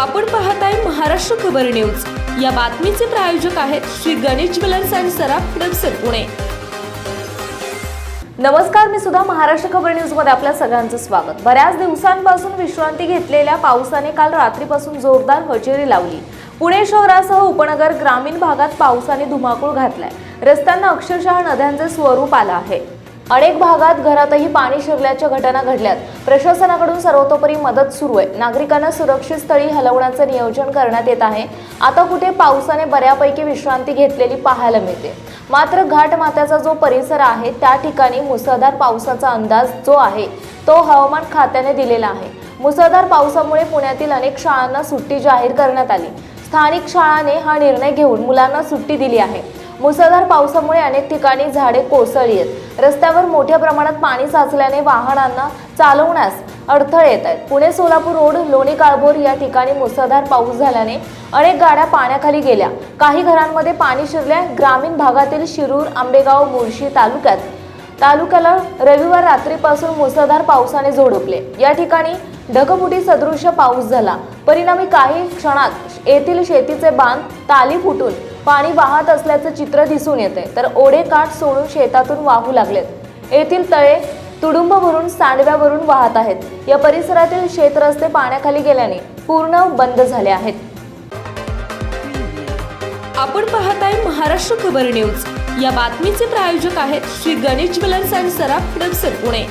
आपण पाहत आहे महाराष्ट्र खबर न्यूज. या बातमीचे प्रायोजक आहेत श्री गणेश ज्वेलर्स अँड सराफ हडपसर पुणे. नमस्कार मी सुद्धा महाराष्ट्र खबर न्यूजमध्ये आपल्या सगळ्यांचं स्वागत. बऱ्याच दिवसांपासून विश्रांती घेतलेल्या पावसाने काल रात्रीपासून जोरदार हजेरी लावली. पुणे शहरासह उपनगर ग्रामीण भागात पावसाने धुमाकूळ घातलाय. रस्त्यांना अक्षरशः नद्यांचे स्वरूप आलं आहे. अनेक भागात घरातही पाणी शिरल्याच्या घटना घडल्यात. प्रशासनाकडून सर्वतोपरी मदत सुरू आहे. नागरिकांना सुरक्षित स्थळी हलवण्याचं नियोजन करण्यात येत आहे. आता कुठे पावसाने बऱ्यापैकी विश्रांती घेतलेली पाहायला मिळते. मात्र घाटमात्याचा जो परिसर आहे त्या ठिकाणी मुसळधार पावसाचा अंदाज जो आहे तो हवामान खात्याने दिलेला आहे. मुसळधार पावसामुळे पुण्यातील अनेक शाळांना सुट्टी जाहीर करण्यात आली. स्थानिक शाळाने हा निर्णय घेऊन मुलांना सुट्टी दिली आहे. मुसळधार पावसामुळे अनेक ठिकाणी झाडे कोसळली आहेत. रस्त्यावर मोठ्या प्रमाणात पाणी साचल्याने वाहनांना चालवण्यास अडथळे येत आहेत. पुणे सोलापूर रोड लोणी काळभोर या ठिकाणी मुसळधार पाऊस झाल्याने अनेक गाड्या पाण्याखाली गेल्या. काही घरांमध्ये पाणी शिरल्या ग्रामीण भागातील शिरूर आंबेगाव मुळशी तालुक्यात तालुक्याला रविवार रात्रीपासून मुसळधार पावसाने झोडपले. या ठिकाणी ढगफुटी सदृश पाऊस झाला. परिणामी काही क्षणात येथील शेतीचे बांध ताली फुटून पाणी वाहत असल्याचं चित्र दिसून येते तर ओढे काठ सोडून शेतातून वाहू लागलेत. येथील तळे तुडुंब भरून सांडव्यावरून वाहत आहेत. या परिसरातील शेतरस्ते पाण्याखाली गेल्याने पूर्ण बंद झाले आहेत. आपण पाहत आहे महाराष्ट्र खबर न्यूज. या बातमीचे प्रायोजक आहेत श्री गणेश ज्वेलर्स अँड सराफ हडपसर पुणे.